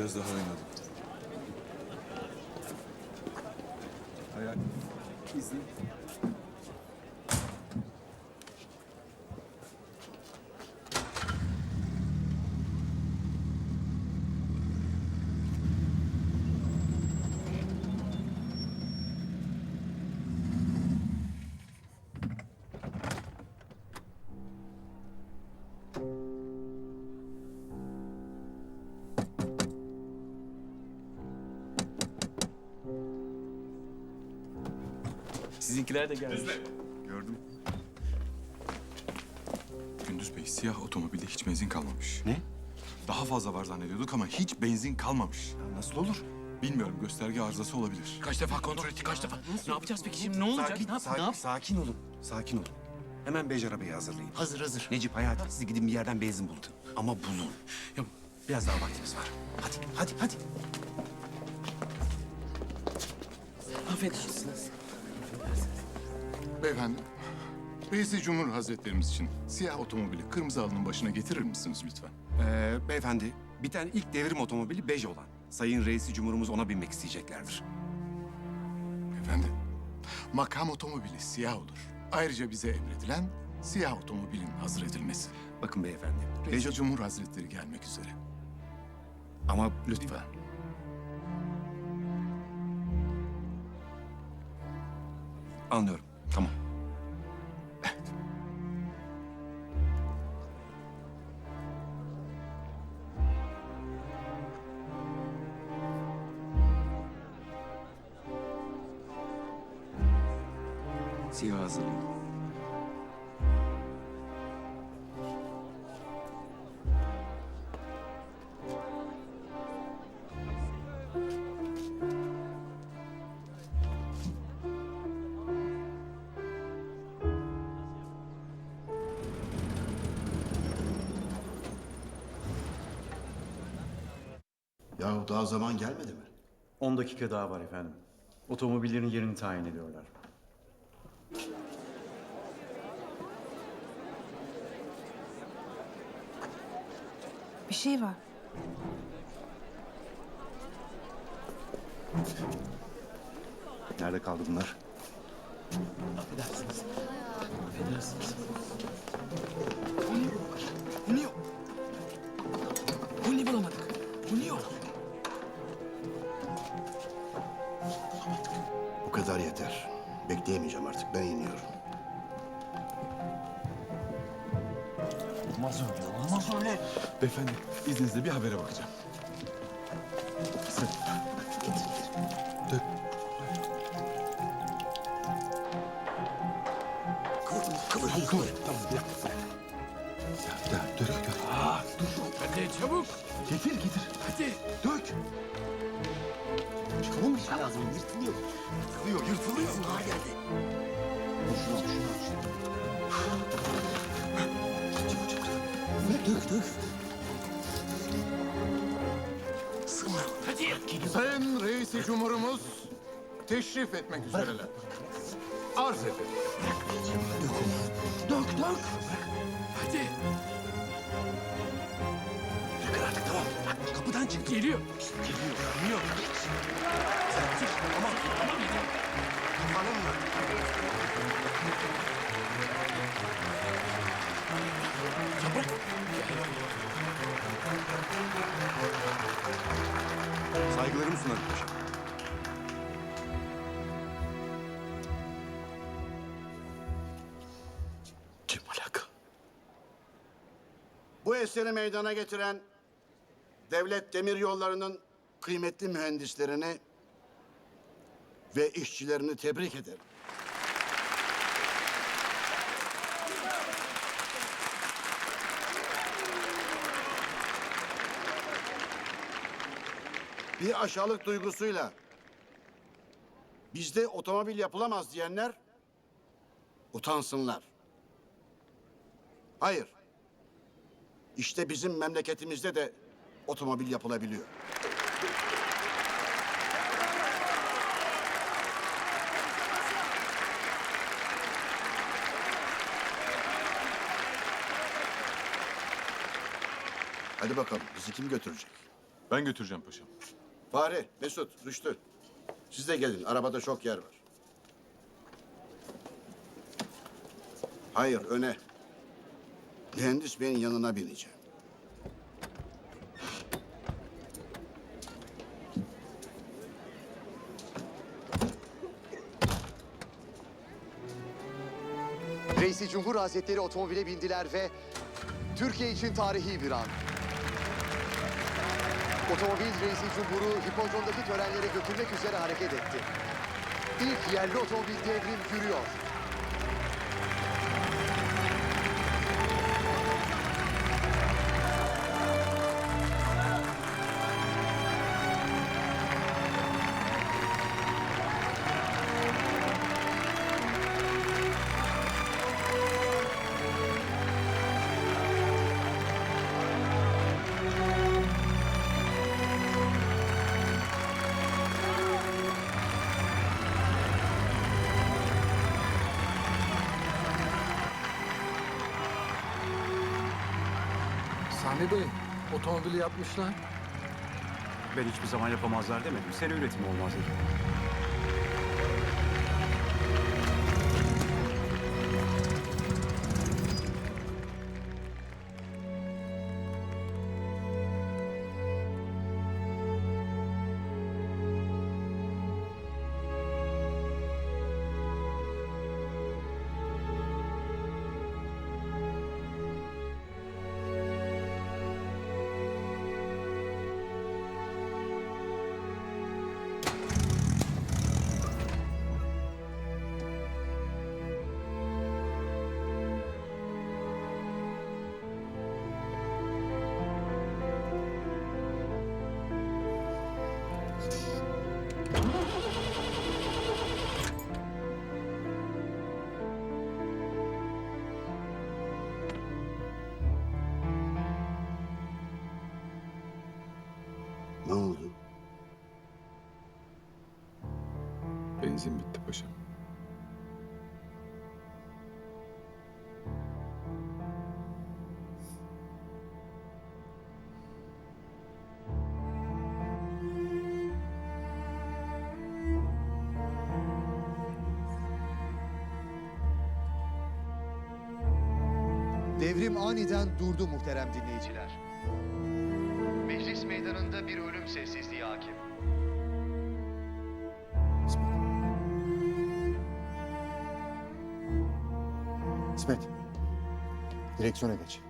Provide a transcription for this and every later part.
Biraz daha oynadım. Ayak. İzle. Sizinkiler de gelmiş. Gördüm. Gündüz Bey, siyah otomobilde hiç benzin kalmamış. Ne? Daha fazla var zannediyorduk ama hiç benzin kalmamış. Ya nasıl olur? Bilmiyorum, gösterge arızası olabilir. Kaç defa kontrol ettik, kaç defa? Ne yapacağız peki şimdi? Ne olacak? Sakin, ne yap? sakin, ne yap? sakin olun. Sakin olun. Hemen bej arabayı hazırlayın. Hazır hazır. Necip, Hayati siz gidin bir yerden benzin bulun. Ama bulun. Ya, Biraz daha vaktimiz var. Hadi, hadi, hadi. affedersiniz. Beyefendi, Reis-i Cumhur Hazretlerimiz için siyah otomobili kırmızı halının başına getirir misiniz lütfen? Ee, beyefendi, biten ilk devrim otomobili bej olan. Sayın Reisi Cumhurumuz ona binmek isteyeceklerdir. Efendi, makam otomobili siyah olur. Ayrıca bize emredilen siyah otomobilin hazır edilmesi. Bakın beyefendi, Reis-i Cumhur Hazretleri gelmek üzere. ama Lütfen. Anlıyorum. Tamam. Siyah hazırlayın. Yahu daha zaman gelmedi mi? 10 dakika daha var efendim. Otomobillerin yerini tayin ediyorlar. Bir şey var. Nerede kaldı bunlar? Affedersiniz. Affedersiniz. Bunu yok. Bunu bulamadık. Bunu yok. Bu kadar yeter. Bekleyemeyeceğim artık. Ben iniyorum. Olmaz öyle, olmaz öyle. Beyefendi, izninizle bir habere bakacağım. Dök. Kıvır, kıvır, kıvır. Tamam, bir dakika. Ya, ya, dök, dök. Hadi çabuk. Getir, getir. Hadi. Dök. Çıkalım bir şey lazım. Yırtılıyor. Yırtılıyor, yırtılıyor. Bunlar geldi. Şunu şunu al. Dök, dök. Sığma. Hadi. Sayın Reis-i Cumhurumuz teşrif etmek üzereler. Arz ederim. Dök, dök. Hadi. Geliyor. Geliyor. Geliyor. Sen çık. Tamam. Tamam. Tamam mı? Çabuk. Saygılarımı sunarım paşam. Kim alaka? Bu eseri meydana getiren devlet demir yollarının kıymetli mühendislerini ve işçilerini tebrik ederim. Bir aşağılık duygusuyla bizde otomobil yapılamaz diyenler utansınlar. Hayır. İşte bizim memleketimizde de otomobil yapılabiliyor. Hadi bakalım bizi kim götürecek? Ben götüreceğim paşam. Fahri, Mesut, Rüştü. Siz de gelin. Arabada çok yer var. Hayır, öne. Mühendis beyin yanına bineceğim. Reisi Cumhur Hazretleri otomobile bindiler ve Türkiye için tarihi bir an. Otomobil Reisi Cumhur'u hipodromdaki törenlere götürmek üzere hareket etti. İlk yerli otomobil devrim yürüyor. Sami Bey, otomobili yapmışlar. Ben hiçbir zaman yapamazlar demedim. Seri üretimi olmaz dedim. Benzin bitti paşam. Devrim aniden durdu muhterem dinleyiciler. Meclis meydanında bir ölüm sessizliği hakim. İsmet, direksiyona geç.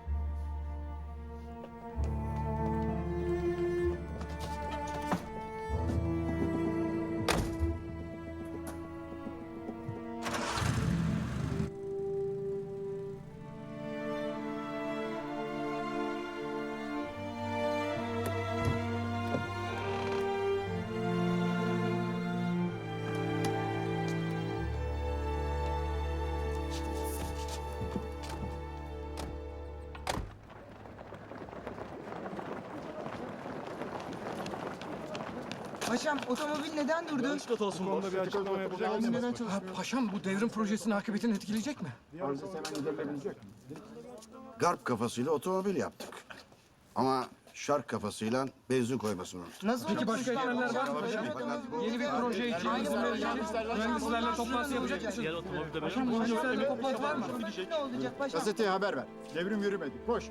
Paşam otomobil neden durdu? Ha, paşam bu devrim projesinin akıbetini etkileyecek mi? Garp kafasıyla otomobil yaptık. Ama şark kafasıyla benzin koymasını unuttuk. Nasıl Peki başka etkenler var mı paşam? Yeni bir proje için izin vereceğiniz mühendislerle toplantı yapacak mısın? Paşam mühendislerle toplantı var mı? Ne olacak paşam? Gazeteye haber ver. Devrim yürümedi. Koş.